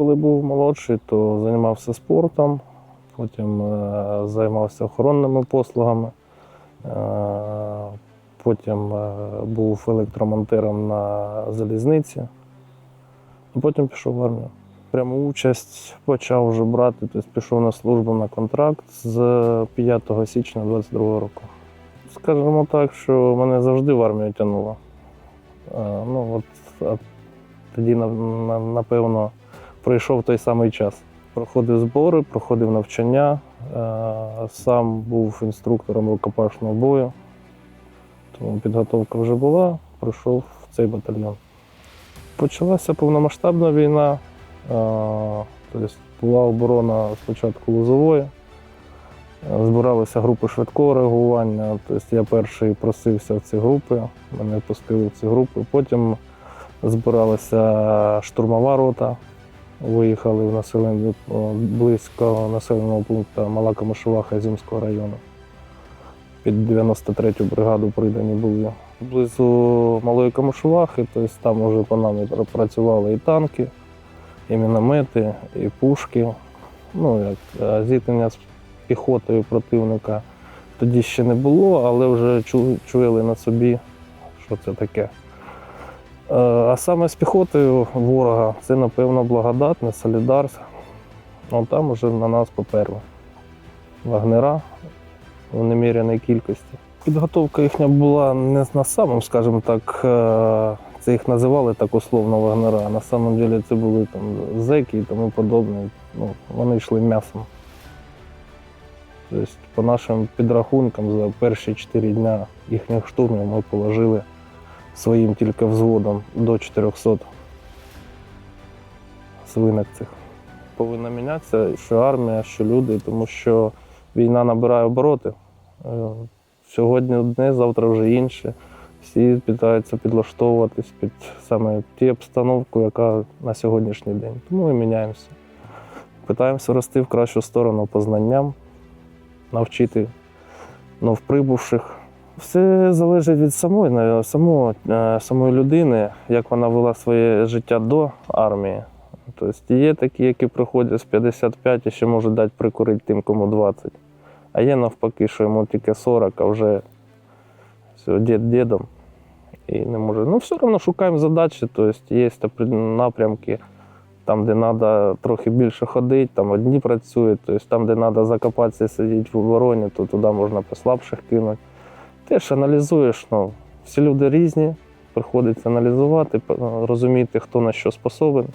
коли був молодший, то займався спортом, потім е, займався охоронними послугами, е, потім е, був електромонтером на залізниці, а потім пішов в армію. Пряму участь почав вже брати, тобто пішов на службу на контракт з 5 січня 22 року. Скажімо так, що мене завжди в армію тягнуло. Ну, от, а тоді, на- на- напевно, прийшов той самий час. Проходив збори, проходив навчання, е, сам був інструктором рукопашного бою, тому підготовка вже була, прийшов в цей батальйон. Почалася повномасштабна війна, е, тобто була оборона спочатку Лозової, збиралися групи швидкого реагування. Тобто я перший просився в ці групи, мене пустили в ці групи. Потім збиралася штурмова рота. Виїхали в населення близько населеного пункту Мала Камишуваха Ізюмського району. Під 93-ю бригаду придані були. Близу Малої Камишувахи, тобто там вже по нам і працювали і танки, і міномети, і пушки. Ну, як е, зіткнення з піхотою противника тоді ще не було, але вже чу- чуяли на собі, що це таке. Е, А саме з піхотою ворога це, напевно, благодатне, солідарськ. Ну, там вже на нас поперли. Вагнера в неміряній кількості. Підготовка їхня була не на самому, скажімо так, е, це їх називали так условно вагнера. На самом деле це були там зеки і тому подобне. Ну, вони йшли м'ясом. Тобто, по нашим підрахункам, за перші чотири дня їхніх штурмів ми положили своїм тільки взводом до 400 свинок цих. Повинна мінятися, що армія, що люди, тому що війна набирає обороти. Е, Сьогодні одне, завтра вже інше. Всі питаються підлаштовуватись під саме ті обстановку, яка на сьогоднішній день. Тому і міняємося. Питаємося рости в кращу сторону по знанням, навчити новприбувших. Все залежить від самої, самого, е, самої людини, як вона вела своє життя до армії. Тобто є такі, які приходять з 55 і ще можуть дати прикурити тим, кому 20. А є навпаки, що йому тільки 40, а вже все, дід дідом і не може. Ну, все одно шукаємо задачі, тобто є напрямки, там, де треба трохи більше ходити, там одні працюють, тобто там, де треба закопатися і сидіти в обороні, то туди можна послабших кинути. Теж аналізуєш, ну, всі люди різні, приходиться аналізувати, розуміти, хто на що способен,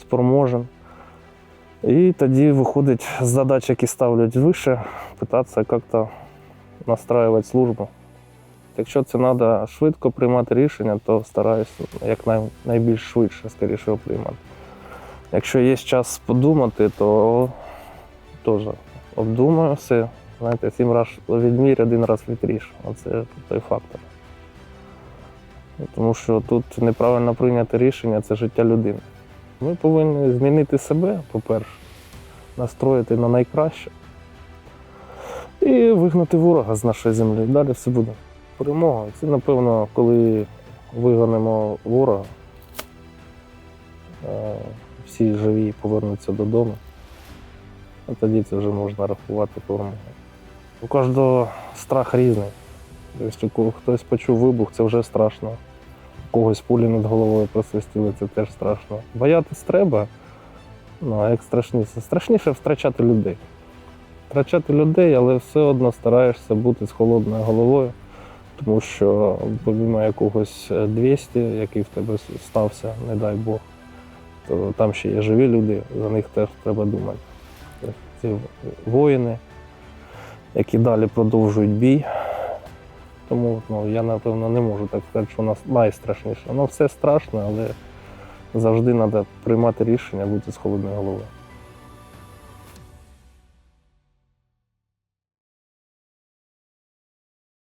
спроможен. І тоді виходить з задач, які ставлять вище, питатися як-то настраювати службу. Якщо це треба швидко приймати рішення, то стараюся як найбільш швидше, скоріше приймати. Якщо є час подумати, то теж обдумаю все. Знаєте, сім раз відмір, один раз вітріш. Оце той фактор. Тому що тут неправильно прийняте рішення це життя людини. Ми повинні змінити себе, по-перше, настроїти на найкраще і вигнати ворога з нашої землі. Далі все буде. Перемога. Це, напевно, коли вигонимо ворога, е, всі живі повернуться додому. А тоді це вже можна рахувати перемогою. У кожного страх різний. Тобто, хтось почув вибух, це вже страшно. У когось пулі над головою просвистіли, це теж страшно. Боятись треба, ну а як страшніше? Страшніше втрачати людей. Втрачати людей, але все одно стараєшся бути з холодною головою, тому що помімо якогось 200, який в тебе стався, не дай Бог, то там ще є живі люди, за них теж треба думати. Ці воїни, які далі продовжують бій. Тому ну, я, напевно, не можу так сказати, що у нас найстрашніше. Воно все страшно, але завжди треба приймати рішення, бути з холодною головою.